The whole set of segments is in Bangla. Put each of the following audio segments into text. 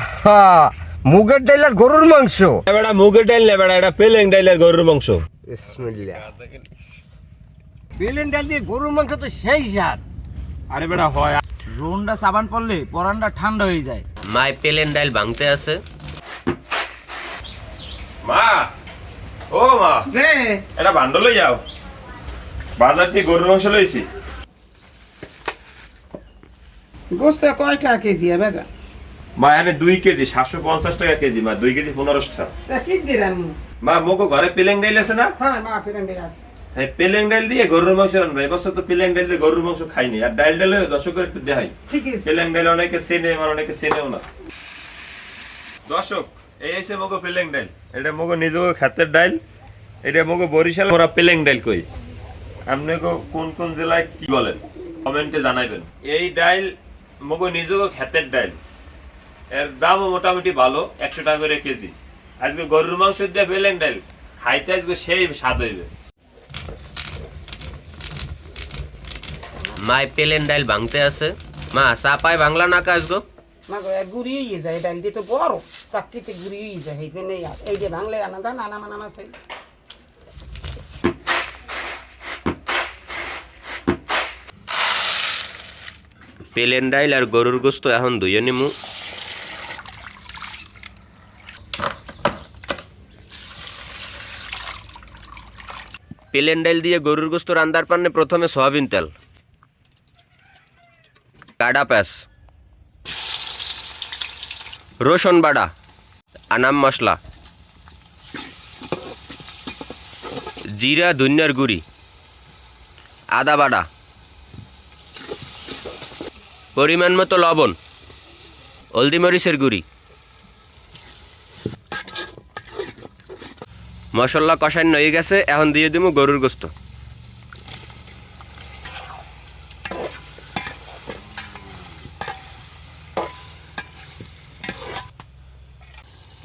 আহা মুগের ডাইল আর গরুর মাংস। এবারে মুগের ডাইল না বেড়া এটা পেলেং ডাইল আর গরুর মাংস। বিসমিল্লাহ। বেলেন ডাল দিয়ে গরুর মাংস তো সেই স্বাদ। আরে বেড়া হয়। রোনটা সাবান পড়লে পরানটা ঠান্ডা হয়ে যায়। মাই পেলেন ডাইল ভাঙতে আছে। মা ও মা। যে। এটা বান্ডল লই যাও। বাজার থেকে গরুর মাংস লইছি। গোস্ত কয়টা কেজি হবে যা মা এনে দুই কেজি সাতশো পঞ্চাশ টাকা কেজি মা দুই কেজি পনেরোশো টাকা। কি দিলাম মা মোকো ঘরে পেলেং ডাইল আছে না? হ্যাঁ মা হ্যাঁ পেলেং ডাইল দিয়ে গরুর মাংস রান্না এবছর তো পেলেং ডাইল দিয়ে গরুর মাংস খাইনি। আর ডাইল ডাইলে দর্শকের একটু দেখাই। ঠিক পেলেং ডাইল অনেকে চেনে আর অনেকে চেনেও না। দর্শক এই এসে মগো পেলেং ডাইল। এটা মগো নিজেও খাতের ডাইল। এটা মগো বরিশাল ওরা পেলেং ডাইল কই। আপনি গো কোন কোন জেলায় কি বলেন? কমেন্টে জানাইবেন। এই ডাইল মগো নিজেও খাতের ডাইল। এর দামও মোটামুটি ভালো একশো টাকা করে কেজি। আজকে গরুর মাংস দিয়ে পেলেং ডাইল খাইতে আজকে সেই স্বাদ হইবে। মাই পেলেন ডাইল ভাঙতে আছে। মা চাপায় বাংলা না কাজ গো? মা গো গুড়ি হয়ে যায় ডাল দিয়ে তো বড়। চাকরিতে গুড়ি হয়ে যায় এই নেই এই যে ভাঙলে আনা দান আনা মানা মাছ পেলেন ডাইল আর গরুর গোস্ত এখন দুইয়ে নিমু পেলেন ডাইল দিয়ে গরুর গোস্ত রান্দার পান্নে প্রথমে সয়াবিন তেল। কাডা প্যাস রসুন বাড়া। আনাম মশলা। জিরা, ধনিয়ার গুড়ি। আদা বাড়া। পরিমাণ মতো লবণ। হলদি মরিচের গুঁড়ি। মশলা কষান হয়ে গেছে, এখন দিয়ে দিব গরুর গোস্ত।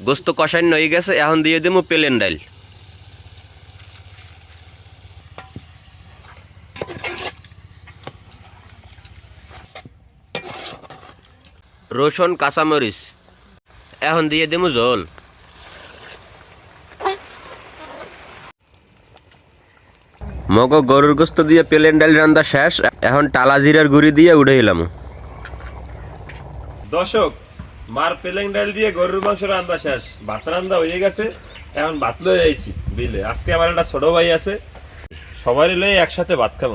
গোস্ত কষান হয়ে গেছে, এখন দিয়ে দিব পেলেন ডাইল। রসুন, কাঁচামরিচ, এখন দিয়ে দেবো জল মগ গরুর গোস্ত দিয়ে প্লেন ডাল রান্না শেষ। এখন টালা জিরার গুঁড়ি দিয়ে উঠে এলাম। দর্শক, মার পেলেং ডাল দিয়ে গরুর মাংস রান্না শেষ। ভাত রান্না হয়ে গেছে, এখন ভাত লয়ে যাইছি বিলে। আজকে আমার একটা ছোট ভাই আছে সবাই লয়ে একসাথে ভাত খাব।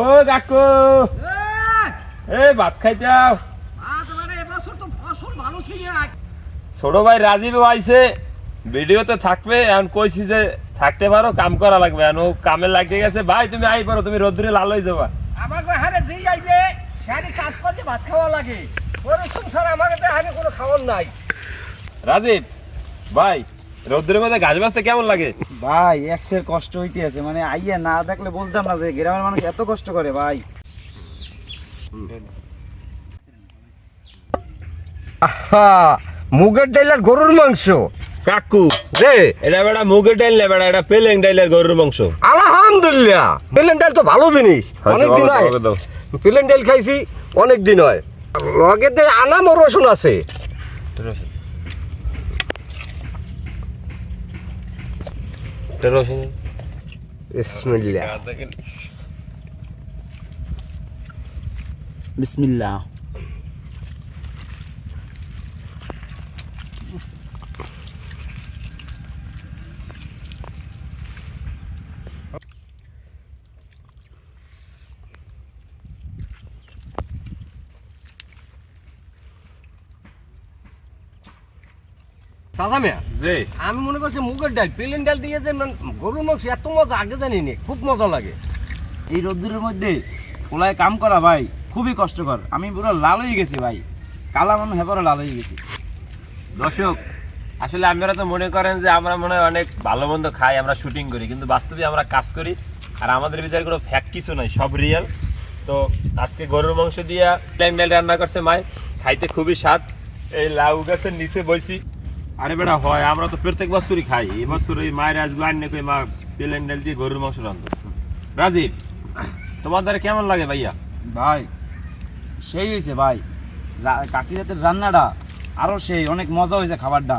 ও কাকু! এ ভাত খাইতে আও। ছোট ভাই রাজীব আইছে ভিডিওতে থাকবে এখন কইছি যে থাকতে পারো কাম করা লাগবে এখন কামে লাগিয়ে গেছে। ভাই তুমি আই পারো তুমি রোদ্রে লাল হয়ে যাবা। আমার হারে দিয়ে যাইবে সারি কাজ করতে ভাত খাওয়া লাগে। ওর সংসার আমার হারে কোনো খাওয়ার নাই। রাজীব ভাই রোদ্রের মধ্যে গাছ বাঁচতে কেমন লাগে? ভাই এক্সের কষ্ট হইতে আছে মানে আইয়া না দেখলে বুঝতাম না যে গ্রামের মানুষ এত কষ্ট করে ভাই। আহা! মুগের ডাইল আর গরুর মাংস। কাকু রে। এটা বেটা মুগের ডাইল না বেটা এটা পেলেং ডাইল আর গরুর মাংস। আলহামদুলিল্লাহ। প্লেন ডাল তো ভালো জিনিস। অনেক দিন হয় প্লেন ডাল খাইছি অনেক দিন হয়। লগে তে আনাম রসুন আছে। বিসমিল্লাহ। বিসমিল্লাহ। মিয়া আমি মনে করছি মুগের ডাল প্লেন ডাল দিয়ে যে গরুর মাংস এত মজা আগে জানি নি খুব মজা লাগে। এই রোদ্দুরের মধ্যে খোলায় কাম করা ভাই খুবই কষ্টকর। আমি পুরো লাল হয়ে গেছি ভাই। কালা মানুষ হেবারও লাল হয়ে গেছি। দর্শক আসলে আপনারা তো মনে করেন যে আমরা মনে হয় অনেক ভালো মন্দ খাই আমরা শুটিং করি কিন্তু বাস্তবে আমরা কাজ করি। আর আমাদের ভিতরে কোনো ফ্যাক কিছু নাই সব রিয়েল তো আজকে গরুর মাংস দিয়ে প্লেন ডাল রান্না করছে মাই খাইতে খুবই স্বাদ। এই লাউ গাছের নিচে বইছি। আরে বেটা হয় আমরা তো প্রত্যেক বছরই খাই। এই বছর এই মায়ের আজকে আন্নে কই মা প্লেন ডাল দিয়ে গরুর মাংস রান্ধো রাজীব তোমার দ্বারা কেমন লাগে ভাইয়া? ভাই সেই হয়েছে ভাই। রা- কাকির হাতের রান্নাটা আরও সেই অনেক মজা হয়েছে খাবারটা।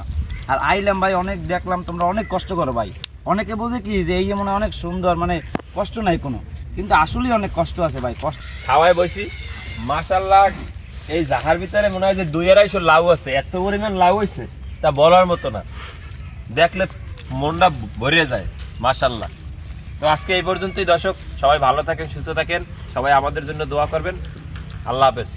আর আইলাম ভাই অনেক দেখলাম তোমরা অনেক কষ্ট করো ভাই। অনেকে বোঝে কি যে এই যে মনে হয় অনেক সুন্দর মানে কষ্ট নাই কোনো। কিন্তু আসলেই অনেক কষ্ট আছে ভাই কষ্ট। ছাওয়ায় বসি মাশাল্লাহ এই জাহার ভিতরে মনে হয় যে দুই আড়াইশো লাউ আছে এত পরিমাণ লাউ হয়েছে তা বলার মতো না। দেখলে মনটা ভরে যায় মাশাল্লাহ তো আজকে এই পর্যন্তই দর্শক, সবাই ভালো থাকেন, সুস্থ থাকেন, সবাই আমাদের জন্য দোয়া করবেন। আল্লাহ হাফেজ।